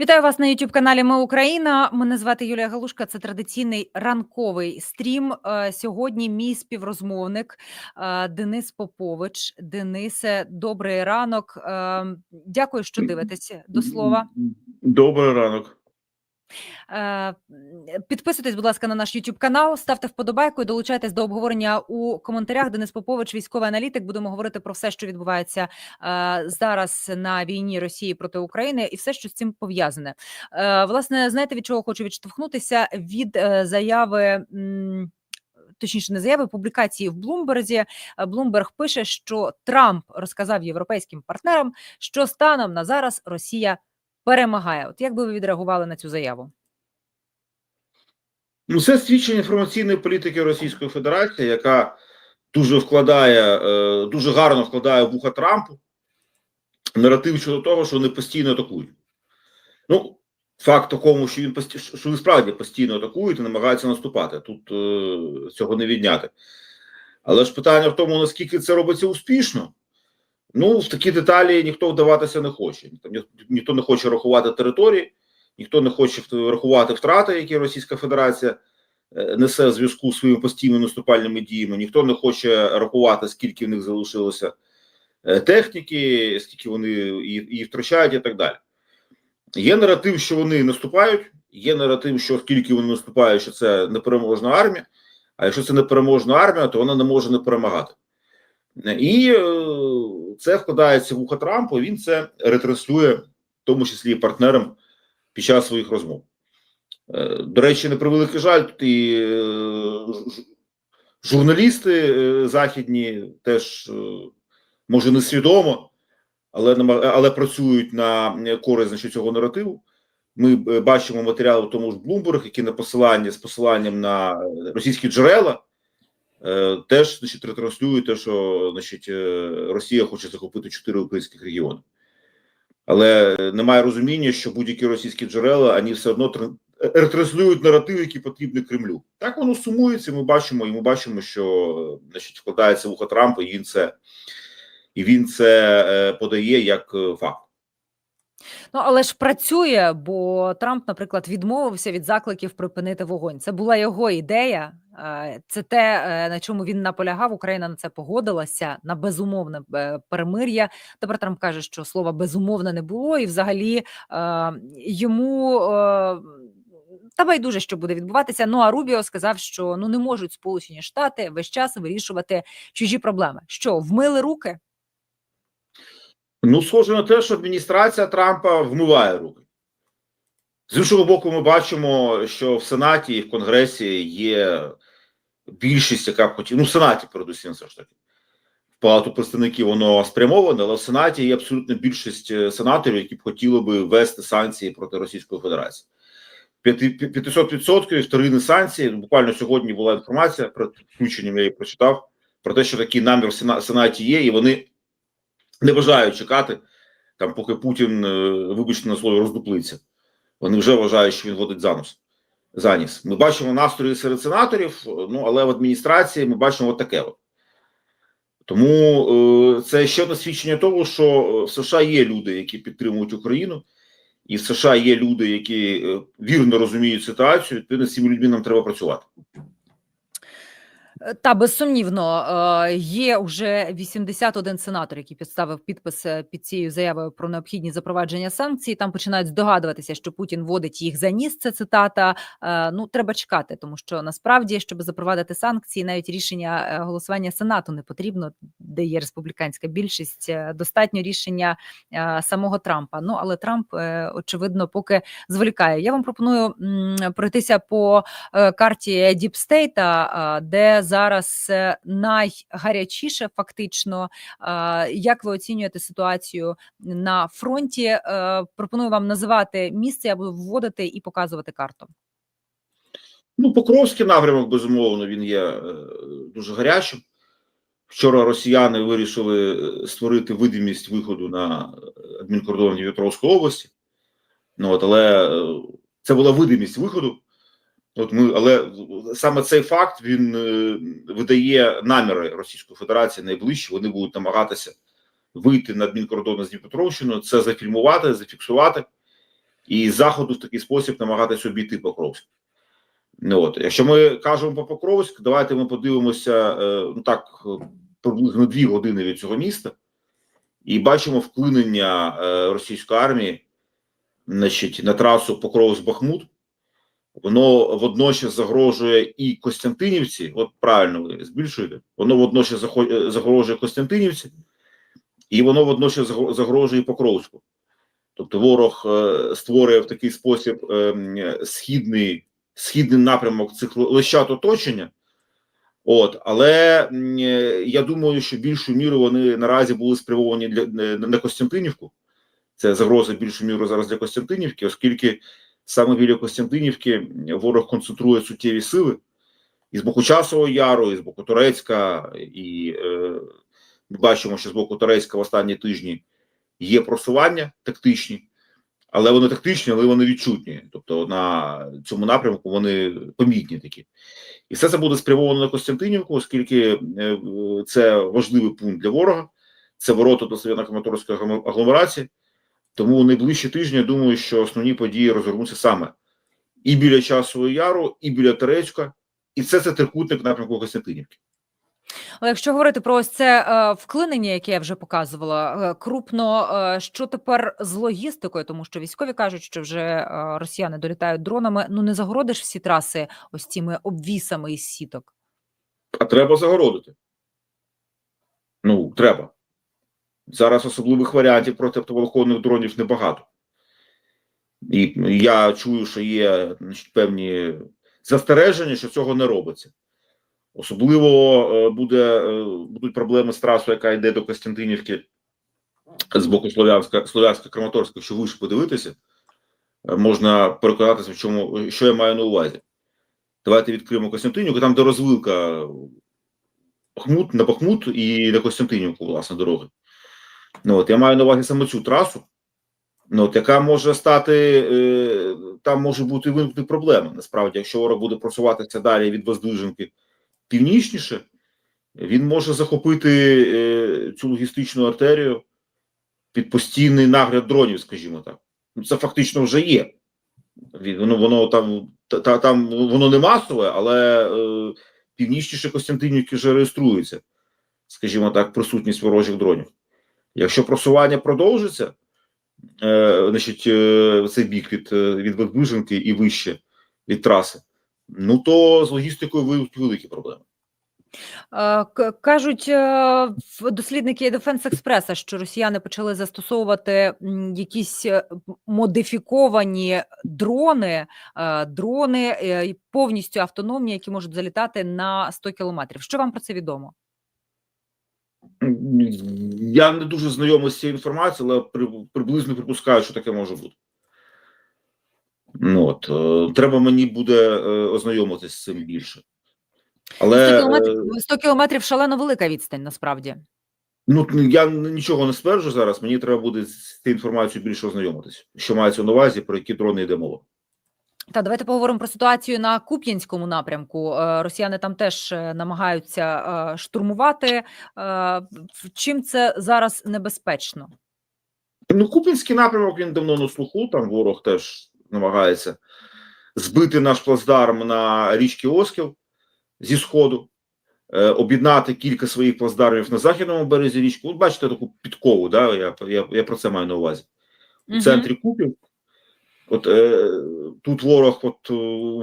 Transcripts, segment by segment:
Вітаю вас на youtube каналі Ми Україна. Мене звати Юлія Галушка. Це традиційний ранковий стрім. Е, Сьогодні мій співрозмовник е, Денис Попович. Денисе, добрий ранок. Е, Дякую, що дивитесь до слова. Добрий ранок. Е, Підписуйтесь, будь ласка, на наш YouTube канал, ставте вподобайку і долучайтесь до обговорення у коментарях. Денис Попович, військовий аналітик. Будемо говорити про все, що відбувається е, зараз на війні Росії проти України, і все, що з цим пов'язане. Е, Власне, знаєте, від чого хочу відштовхнутися від заяви. Точніше, не заяви публікації в Блумберзі. Блумберг пише, що Трамп розказав європейським партнерам, що станом на зараз Росія перемагає. От як би ви відреагували на цю заяву? Ну, це свідчення інформаційної політики Російської Федерації, яка дуже вкладає, е, дуже гарно вкладає в вуха Трампу наратив щодо того, що вони постійно атакують. Ну, факт такому, що він пості... що вони справді постійно атакують і намагаються наступати. Тут е, цього не відняти. Але ж питання в тому, наскільки це робиться успішно. Ну, в такі деталі ніхто вдаватися не хоче. Ніхто не хоче рахувати території, ніхто не хоче рахувати втрати, які Російська Федерація е, несе в зв'язку з своїми постійними наступальними діями. Ніхто не хоче рахувати, скільки в них залишилося е, техніки, скільки вони її, втрачають, і так далі. Є наратив, що вони наступають. Є наратив, що скільки вони наступають, що це непереможна армія. А якщо це непереможна армія, то вона не може не перемагати. І е, це вкладається в ухо Трампу. Він це ретранслює, в тому числі і партнерам під час своїх розмов. Е, До речі, на превеликий жаль, тут і е, журналісти е, західні теж, може, не свідомо, але, але працюють на користь значить, цього наративу. Ми бачимо матеріали в тому ж Bloomberg, які на посилання з посиланням на російські джерела теж значить, ретранслюють те, що значить, е, Росія хоче захопити чотири українських регіони. Але е, немає розуміння, що будь-які російські джерела вони все одно тр- е, ретранслюють наратив, який потрібний Кремлю. Так воно сумується. Ми бачимо, і ми бачимо, що е, значить, вкладається в ухо Трампа, і він це, і він це е, подає як е, факт. Ну але ж працює, бо Трамп, наприклад, відмовився від закликів припинити вогонь. Це була його ідея. Це те, е, на чому він наполягав. Україна на це погодилася на безумовне е, перемир'я. Тепер Трамп каже, що слова безумовне не було, і взагалі е, йому. Та байдуже, що буде відбуватися. Ну а Рубіо сказав, що ну не можуть Сполучені Штати весь час вирішувати чужі проблеми. Що вмили руки? Ну, схоже на те, що адміністрація Трампа вмиває руки. З іншого боку, ми бачимо, що в Сенаті і в Конгресі є більшість, яка б хотіла, ну, в Сенаті, передусім, все ж таки. В Палату представників воно спрямоване, але в Сенаті є абсолютно більшість е, сенаторів, які б хотіли би ввести санкції проти Російської Федерації. 500% вторинні санкції. Буквально сьогодні була інформація про включенням, я її прочитав, про те, що такий намір в Сенаті є, і вони не бажають чекати, там, поки Путін, е, вибачте на слові, роздуплиться. Вони вже вважають, що він водить занос. Заніс. Ми бачимо настрої серед сенаторів, ну але в адміністрації ми бачимо от таке. От. Тому е, це ще одне свідчення того, що е, в США є люди, які підтримують Україну, і в США є люди, які е, вірно розуміють ситуацію. Відповідно, з цими людьми нам треба працювати. Е, Та безсумнівно е, є вже 81 сенатор, який підставив підпис е, під цією заявою про необхідність запровадження санкцій. Там починають здогадуватися, що Путін вводить їх за ніс. Це цитата. Ну треба чекати, тому що насправді, щоб запровадити санкції, навіть рішення голосування сенату не потрібно, де є республіканська більшість. Достатньо рішення самого Трампа. Ну але Трамп очевидно поки зволікає. Я вам пропоную пройтися по карті Діпстейта, де зараз е, найгарячіше фактично. Як ви оцінюєте ситуацію на фронті? Е, Пропоную вам називати місце, я буду вводити і показувати карту. Ну, Покровський напрямок, безумовно, він є е, дуже гарячим. Вчора росіяни вирішили створити видимість виходу на адмінкордон Дніпропетровської області. Ну, от, але це була видимість виходу. От ми, але саме цей факт він е, видає наміри Російської Федерації найближчі. Вони будуть намагатися вийти на адмінкордон з Дніпропетровщиною, це зафільмувати, зафіксувати і заходу в такий спосіб намагатися обійти Покровськ. Ну, от. Якщо ми кажемо про Покровськ, давайте ми подивимося е, ну так е, приблизно дві години від цього міста і бачимо вклинення е, російської армії значить, на трасу Покровськ-Бахмут. Воно водночас загрожує і Костянтинівці, от правильно ви збільшуєте, воно водночас е, загрожує Костянтинівці, і воно водночас загрожує Покровську. Тобто ворог е, створює в такий спосіб е, східний, східний напрямок цих лищат оточення. От, але е, я думаю, що більшу міру вони наразі були спрямовані для на Костянтинівку. Це загроза більшу міру зараз для Костянтинівки, оскільки саме біля Костянтинівки ворог концентрує суттєві сили і з боку Часового Яру, і з боку Турецька, і е, ми бачимо, що з боку Турецька в останні тижні є просування тактичні, але вони тактичні, але вони відчутні. Тобто на цьому напрямку вони помітні такі. І все це буде спрямовано на Костянтинівку, оскільки е, це важливий пункт для ворога, це ворота до Слов'яно-Краматорської агломерації. Тому найближчі тижні я думаю, що основні події розгорнуться саме і біля Часового Яру, і біля Терецька, і це це трикутник напрямку Костянтинівки. Але якщо говорити про ось це е, вклинення, яке я вже показувала, е, крупно, е, що тепер з логістикою, тому що військові кажуть, що вже е, росіяни долітають дронами. Ну не загородиш всі траси ось цими обвісами із сіток. А треба загородити. Ну, треба. Зараз особливих варіантів проти оптоволоконних дронів небагато. І я чую, що є певні застереження, що цього не робиться. Особливо е, буде, е, будуть проблеми з трасою, яка йде до Костянтинівки з боку Слов'янська, Слов'янська Краматорська, якщо вище подивитися, е, можна переконатися, в чому, що я маю на увазі. Давайте відкриємо Костянтинівку, там де розвилка Бахмут, на Бахмут і на Костянтинівку, власне, дороги. Ну, от, я маю на увазі саме цю трасу, ну, от, яка може стати, е, там може бути виникнути проблема. Насправді, якщо ворог буде просуватися далі від Воздвиженки північніше, він може захопити е, цю логістичну артерію під постійний нагляд дронів, скажімо так. Ну, це фактично вже є. Воно, воно там, та, та- там воно не масове, але е, північніше Костянтинівки вже реєструється, скажімо так, присутність ворожих дронів. Якщо просування продовжиться, е, значить, е, цей бік від, е, від Воздвиженки і вище від траси, ну то з логістикою виникнуть великі проблеми. Е, Кажуть е, дослідники Defense Express, що росіяни почали застосовувати якісь модифіковані дрони, дрони повністю автономні, які можуть залітати на 100 кілометрів. Що вам про це відомо? Я не дуже знайомий з цією інформацією, але приблизно припускаю, що таке може бути. Ну, от, е, треба мені буде е, ознайомитися з цим більше. 100 Але е, кілометрів, 100 кілометрів шалено велика відстань, насправді. ну, я нічого не стверджу зараз. Мені треба буде з цією інформацією більше ознайомитися. Що мається на увазі, про які дрони йде мова. Та давайте поговоримо про ситуацію на Куп'янському напрямку. Е, Росіяни там теж е, намагаються е, штурмувати. Чим це зараз небезпечно? Ну, Купінський напрямок він давно на слуху. Там ворог теж намагається збити наш плацдарм на річці Оскіл зі сходу, об'єднати кілька своїх плацдармів на західному березі річки. От бачите таку підкову, да? я, я, я про це маю на увазі. У центрі Купів. От е, тут ворог от, е,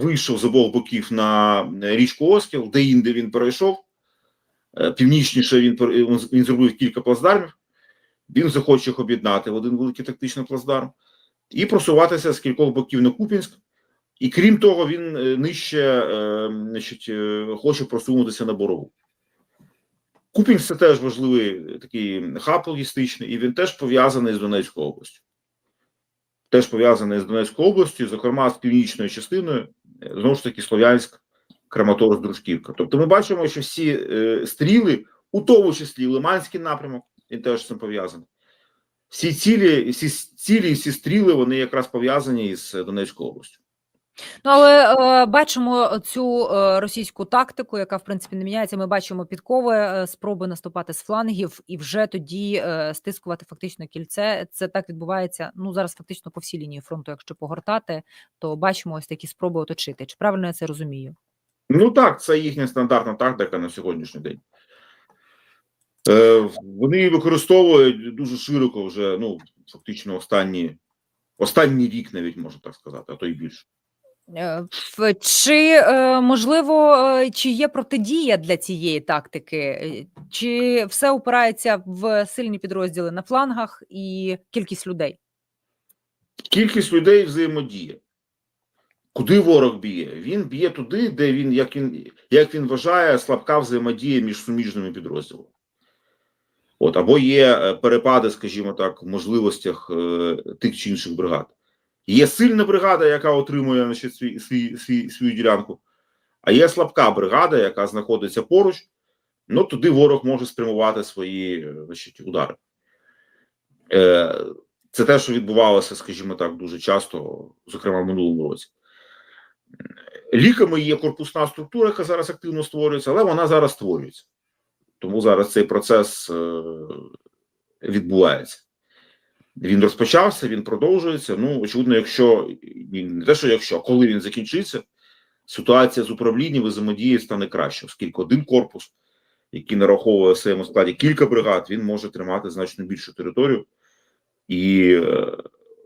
вийшов з обох боків на річку Оскіл, де інде він перейшов. Е, північніше він, він, зробив кілька плацдармів. Він захоче їх об'єднати в один великий тактичний плацдарм і просуватися з кількох боків на Купінськ. І крім того, він е, нижче е, значить, е, хоче просунутися на Борову. Купінськ це теж важливий такий хаб логістичний, і він теж пов'язаний з Донецькою областю. Теж пов'язаний з Донецькою областю, зокрема з північною частиною, е, знову ж таки, Слов'янськ, Краматорськ, Дружківка. Тобто ми бачимо, що всі е, стріли, у тому числі Лиманський напрямок, він теж з цим пов'язаний. Всі цілі, всі цілі, всі стріли, вони якраз пов'язані із Донецькою областю. Ну, але е, бачимо цю е, російську тактику, яка в принципі не міняється. Ми бачимо підкови, е, спроби наступати з флангів і вже тоді е, стискувати фактично кільце. Це так відбувається. Ну зараз фактично по всій лінії фронту. Якщо погортати, то бачимо ось такі спроби оточити. Чи правильно я це розумію? Ну так, це їхня стандартна тактика на сьогоднішній день. Е, вони її використовують дуже широко вже, ну, фактично, останні, останній рік, навіть можна так сказати, а то й більше. Е, Чи е, можливо, е, чи є протидія для цієї тактики, чи все опирається в сильні підрозділи на флангах і кількість людей? Кількість людей взаємодіє. Куди ворог б'є? Він б'є туди, де він, як він, як він вважає, слабка взаємодія між суміжними підрозділами. От, або є перепади, скажімо так, в можливостях тих чи інших бригад. Є сильна бригада, яка отримує значить, свій, свій, свій, свою ділянку, а є слабка бригада, яка знаходиться поруч. Ну, туди ворог може спрямувати свої е, значить, удари. Е, це те, що відбувалося, скажімо так, дуже часто, зокрема в минулому році. Ліками є корпусна структура, яка зараз активно створюється, але вона зараз створюється. Тому зараз цей процес е, відбувається. Він розпочався, він продовжується. Ну, очевидно, якщо не те, що якщо, а коли він закінчиться, ситуація з управлінням і взаємодією стане краще, оскільки один корпус, який нараховує в своєму складі кілька бригад, він може тримати значно більшу територію, і е,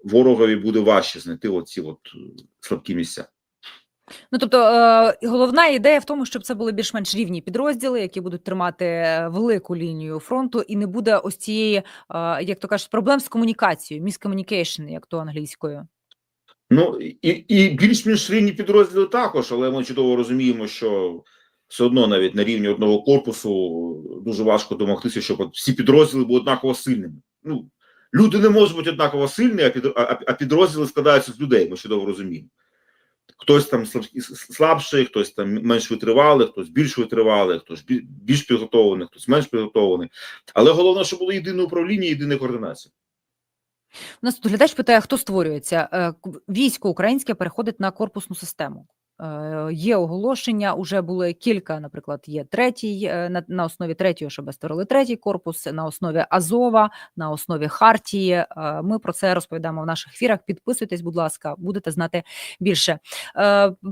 ворогові буде важче знайти оці от е, слабкі місця. Ну тобто е, головна ідея в тому, щоб це були більш-менш рівні підрозділи, які будуть тримати е, велику лінію фронту, і не буде ось цієї, е, як то кажуть, проблем з комунікацією, міскомунікейшн, як то англійською. Ну і, і більш-менш рівні підрозділи також, але ми чудово розуміємо, що все одно навіть на рівні одного корпусу дуже важко домогтися, щоб всі підрозділи були однаково сильними. Ну, люди не можуть бути однаково а, а підрозділи складаються з людей, ми чудово розуміємо. Хтось там слабший, хтось там менш витривалий, хтось більш витривалий, хтось більш підготовлений, хтось менш підготовлений. Але головне, щоб було єдине управління, єдина координація. У нас тут глядач питає, хто створюється. Е, Військо українське переходить на корпусну систему. Е, Є оголошення, уже були кілька, наприклад, є третій е, на, на основі третього, щоб створили третій корпус, на основі Азова, на основі Хартії. Е, Ми про це розповідаємо в наших ефірах. Підписуйтесь, будь ласка, будете знати більше.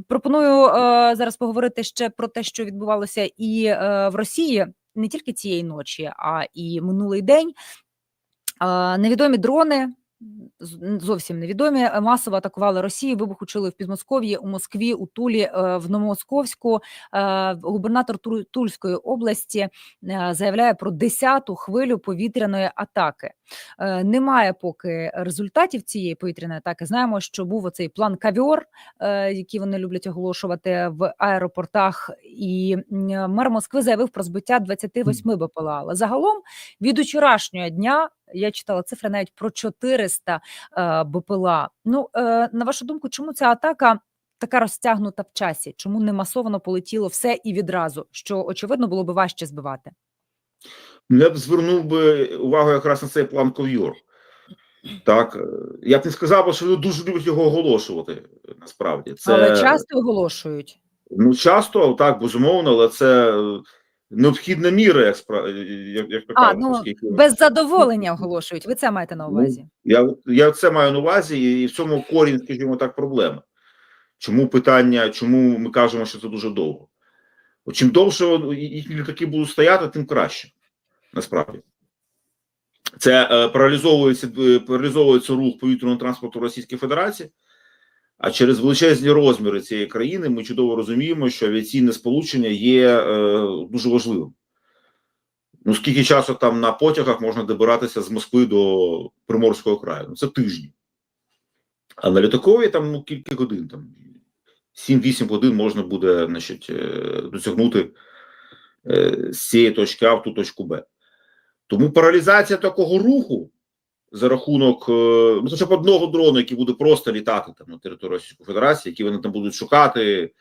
Пропоную зараз поговорити ще про те, що відбувалося і в Росії не тільки цієї ночі, а і минулий день. Невідомі дрони. Зовсім невідомі е, масово атакували Росію. Вибух учили в Підмосков'ї, у Москві, у Тулі, е, в Новомосковську. Е, Губернатор Тульської області заявляє про 10-ту хвилю повітряної атаки. Немає поки результатів цієї повітряної атаки. Знаємо, що був оцей план кавіор, е, який вони люблять оголошувати в аеропортах. І мер Москви заявив про збиття 28 БПЛА. Але загалом від вчорашнього дня я читала цифри навіть про 400 е, БПЛА. Ну е, на вашу думку, чому ця атака? Така розтягнута в часі, чому не масовано полетіло все і відразу, що очевидно було би важче збивати. Я б звернув би увагу якраз на цей план ков'юр. Так, е, я б не сказав, що вони дуже люблять його оголошувати. Насправді, це Але часто оголошують. ну часто, так безумовно, але це необхідна міра, як спра... е, як, як А, ну, оскільки- Без задоволення оголошують. Ви це маєте на Ну, увазі? Я, я це маю на увазі, і в цьому корінь, скажімо так, проблема. Чому питання, чому ми кажемо, що це дуже довго? Чим довше їхні літаки будуть стояти, тим краще. Насправді. Це е, паралізовується, е, паралізовується рух повітряного транспорту Російської Федерації, а через величезні розміри цієї країни ми чудово розуміємо, що авіаційне сполучення є е, дуже важливим. Ну, скільки часу там на потягах можна добиратися з Москви до Приморського краю? Ну, це тижні. А на літакові там ну, кілька годин, там 7-8 годин можна буде значить, е, досягнути е, з цієї точки А в ту точку Б. Тому паралізація такого руху за рахунок е, ну, хоча б одного дрону, який буде просто літати там на території Російської Федерації, які вони там будуть шукати,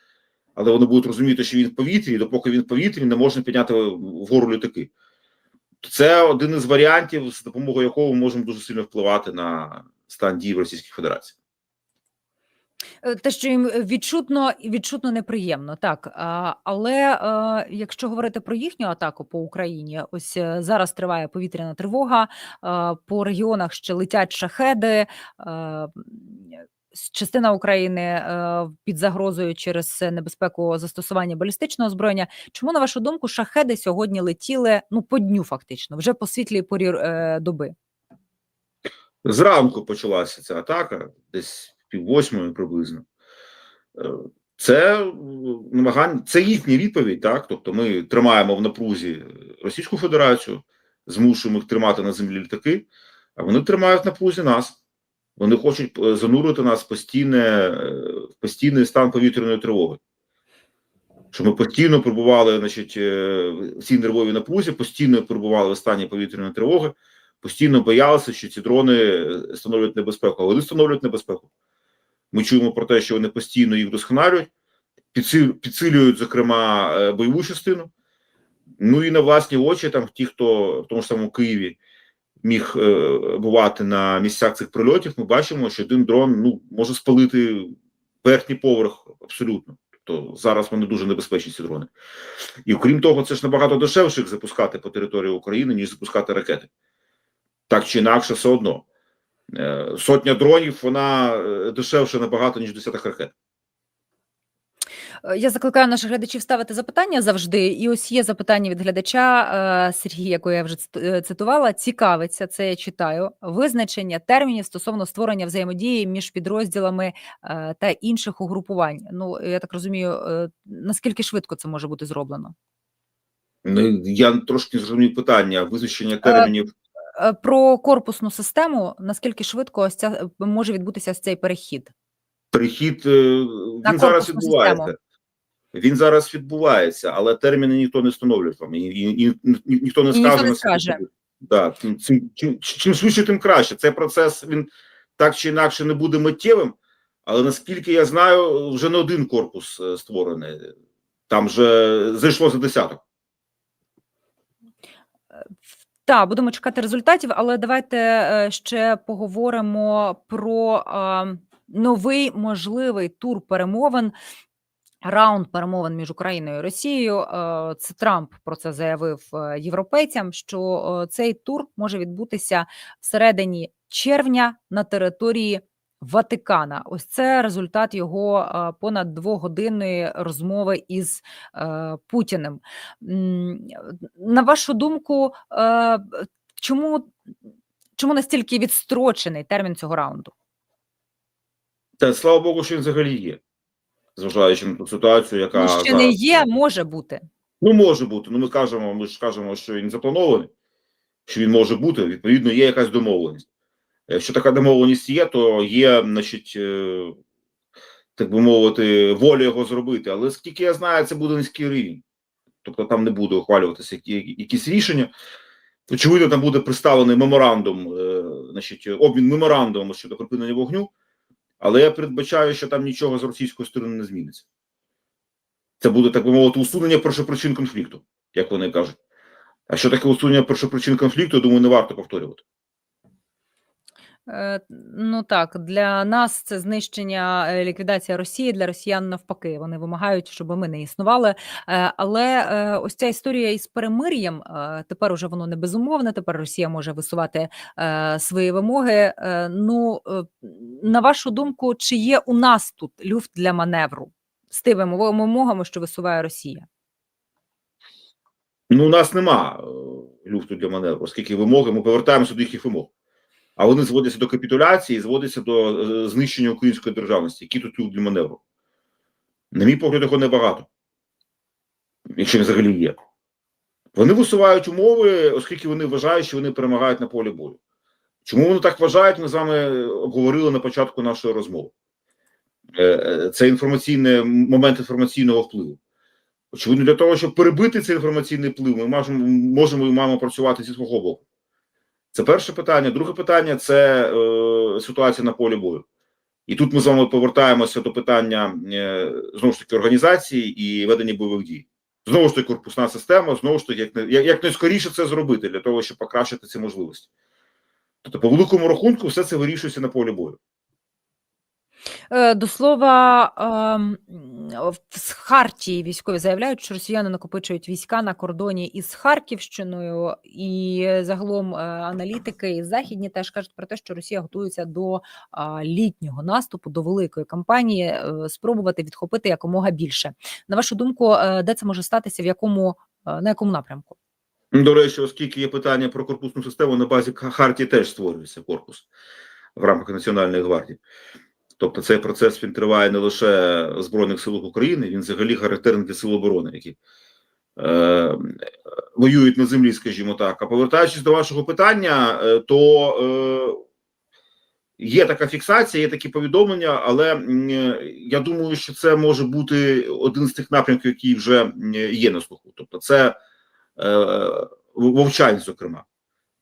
але вони будуть розуміти, що він в повітрі, і допоки він в повітрі, не можна підняти вгору літаки. Це один із варіантів, з допомогою якого ми можемо дуже сильно впливати на стан дій в Російській Федерації. Е, Те, що їм відчутно відчутно неприємно, так. Але е, якщо говорити про їхню атаку по Україні, ось е, зараз триває повітряна тривога. е, По регіонах ще летять шахеди. е, Частина України е, під загрозою через небезпеку застосування балістичного озброєння. Чому, на вашу думку, шахеди сьогодні летіли ну по дню, фактично, вже по світлій порі е, доби? Зранку почалася ця атака, десь пів восьмої приблизно. Е, Це е, намагання, це їхня відповідь, так. Тобто, ми тримаємо в напрузі Російську Федерацію, змушуємо їх тримати на землі літаки, а вони тримають в напрузі нас. Вони хочуть е, занурити нас в постійне, в постійний стан повітряної тривоги. Щоб ми постійно перебували значить, в цій нервовій напрузі, постійно перебували в стані повітряної тривоги, постійно боялися, що ці дрони становлять небезпеку. А вони становлять небезпеку. Ми чуємо про те, що вони постійно їх досконалюють, підсилюють, зокрема, е, бойову частину. Ну і на власні очі, там ті, хто в тому ж самому Києві міг е, бувати на місцях цих прильотів, ми бачимо, що один дрон ну, може спалити верхній поверх абсолютно. Тобто зараз вони дуже небезпечні, ці дрони. І окрім того, це ж набагато дешевше запускати по території України, ніж запускати ракети. Так чи інакше, все одно. Е, Сотня дронів, вона е, дешевше набагато, ніж десяток ракет. Е, Я закликаю наших глядачів ставити запитання завжди. І ось є запитання від глядача Сергія, яку я вже цитувала. Цікавиться це. Я читаю визначення термінів стосовно створення взаємодії між підрозділами та інших угрупувань. Ну я так розумію, наскільки швидко це може бути зроблено? Ну, Я трошки зрозумів питання визначення термінів. Е, Про корпусну систему, наскільки швидко ось ця е, може відбутися ось цей перехід? Перехід е, На він зараз відбувається. систему. Він зараз відбувається, але терміни ніхто не встановлює вам. І, і, і, ні- ніхто не І ніхто скаже. не скаже. Да, чим, чим, чим, чим швидше, тим краще. Цей процес він так чи інакше не буде миттєвим, але наскільки я знаю, вже не один корпус створений. Там вже зайшло за десяток. Так, будемо чекати результатів, але давайте е, ще поговоримо про новий можливий тур перемовин. Раунд перемовин між Україною і Росією. Е, Це Трамп про це заявив е, європейцям. Що цей тур може відбутися всередині червня на території Ватикана. Ось це результат його понад двогодинної розмови із е, Путіним. На вашу думку, е, чому, чому настільки відстрочений термін цього раунду? Та слава Богу, що він взагалі є, зважаючи на ту ситуацію, яка Ну, ще зараз. не є, може бути. Ну, може бути. Ну, ми кажемо, ми ж кажемо, що він запланований, що він може бути. Відповідно, є якась домовленість. Якщо така домовленість є, то є, значить, е, так би мовити, воля його зробити. Але скільки я знаю, це буде низький рівень. Тобто там не буде ухвалюватися якісь рішення. Очевидно, там буде представлений меморандум, е, значить, обмін меморандумом щодо припинення вогню, але я передбачаю, що там нічого з російської сторони не зміниться. Це буде, так би мовити, усунення першопричин конфлікту, як вони кажуть. А що таке усунення першопричин конфлікту, я думаю, не варто повторювати. Е, Ну так, для нас це знищення е, ліквідація Росії для росіян навпаки. Вони вимагають, щоб ми не існували. Е, Але ось ця історія із перемир'ям тепер уже воно не безумовне. Тепер Росія може висувати свої вимоги. Ну на вашу думку, чи є у нас тут люфт для маневру з тими вимогами, що висуває Росія? Ну, у нас нема люфту для маневру, оскільки вимоги, ми повертаємося до їхніх вимог. А вони зводяться до капітуляції, зводяться до е, знищення української державності. Який тут для маневру? На мій погляд, його небагато, якщо взагалі є. Вони висувають умови, оскільки вони вважають, що вони перемагають на полі бою. Чому вони так вважають, ми з вами обговорили на початку нашої розмови. Е, е, Це інформаційний момент інформаційного впливу. Очевидно, для того, щоб перебити цей інформаційний вплив, ми можемо і маємо працювати зі свого боку. Це перше питання. Друге питання це е, ситуація на полі бою. І тут ми з вами повертаємося до питання е, знову ж таки організації і ведення бойових дій. Знову ж таки, корпусна система, знову ж таки, як, як, як найскоріше це зробити для того, щоб покращити ці можливості. Тобто, по великому рахунку, все це вирішується на полі бою. Е, До слова, ем, з Хартії військові заявляють, що росіяни накопичують війська на кордоні із Харківщиною, і загалом е, аналітики і західні теж кажуть про те, що Росія готується до літнього наступу, до великої кампанії, е, спробувати відхопити якомога більше. На вашу думку, е, де це може статися, в якому е, на якому напрямку? До речі, оскільки є питання про корпусну систему, на базі Ха- Хартії теж створюється корпус в рамках Національної гвардії. Тобто цей процес він триває не лише Збройних силах України, він взагалі характерний для сил оборони, які е, воюють на землі, скажімо так. А повертаючись до вашого питання, е, то е, є така фіксація, є такі повідомлення, але е, я думаю, що це може бути один з тих напрямків, які вже є на слуху. Тобто, це е, Вовчань, зокрема,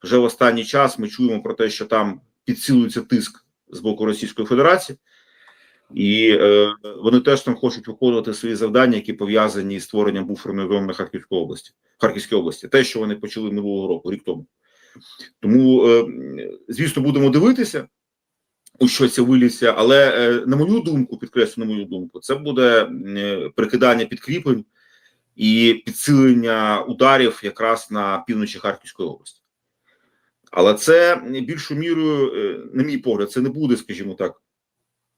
вже в останній час ми чуємо про те, що там підсилюється тиск з боку Російської Федерації, і е, вони теж там хочуть виконувати свої завдання, які пов'язані з створенням буферної зони на Харківській області, Харківській області, те, що вони почали минулого року, рік тому. Тому, е, звісно, будемо дивитися, у що це виліться, але е, на мою думку, підкреслю, на мою думку, це буде е, прикидання підкріплень і підсилення ударів якраз на півночі Харківської області. Але це більшою мірою, е, на мій погляд, це не буде, скажімо так,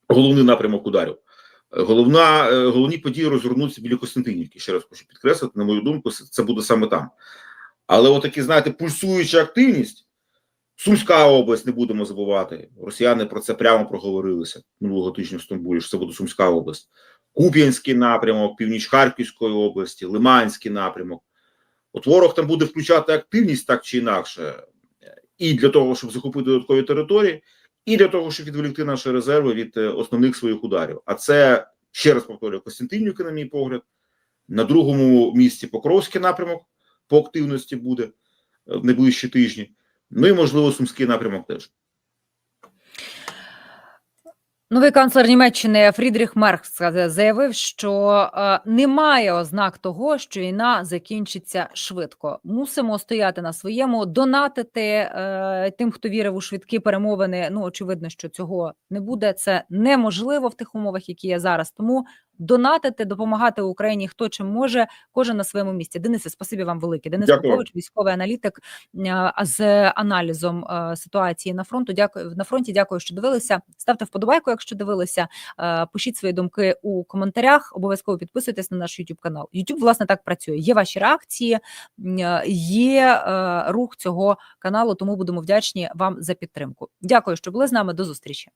головний напрямок ударів. Головна, е, головні події розгорнуться біля Костянтинівки. Ще раз хочу підкреслити, на мою думку, це буде саме там. Але отакі, знаєте, пульсуюча активність. Сумська область, не будемо забувати. Росіяни про це прямо проговорилися минулого тижня в Стамбулі, що це буде Сумська область. Куп'янський напрямок, північ Харківської області, Лиманський напрямок. От ворог там буде включати активність так чи інакше, і для того, щоб захопити додаткові території, і для того, щоб відволікти наші резерви від е, основних своїх ударів. А це ще раз повторюю, Костянтинівка, на мій погляд, на другому місці Покровський напрямок по активності буде е, в найближчі тижні. Ну і можливо Сумський напрямок теж. Новий канцлер Німеччини Фрідріх Меркс заявив, що е, немає ознак того, що війна закінчиться швидко. Мусимо стояти на своєму, донатити е, тим, хто вірив у швидкі перемовини. Ну очевидно, що цього не буде. Це неможливо в тих умовах, які є зараз. Тому донатити, допомагати Україні, хто чим може, кожен на своєму місці. Денисе, спасибі вам велике. Денис. Попович, військовий аналітик з аналізом ситуації на фронту. Дякую на фронті. Дякую, що дивилися. Ставте вподобайку, якщо дивилися. Пишіть свої думки у коментарях. Обов'язково підписуйтесь на наш YouTube канал. YouTube, власне, так працює. Є ваші реакції, є рух цього каналу. Тому будемо вдячні вам за підтримку. Дякую, що були з нами. До зустрічі.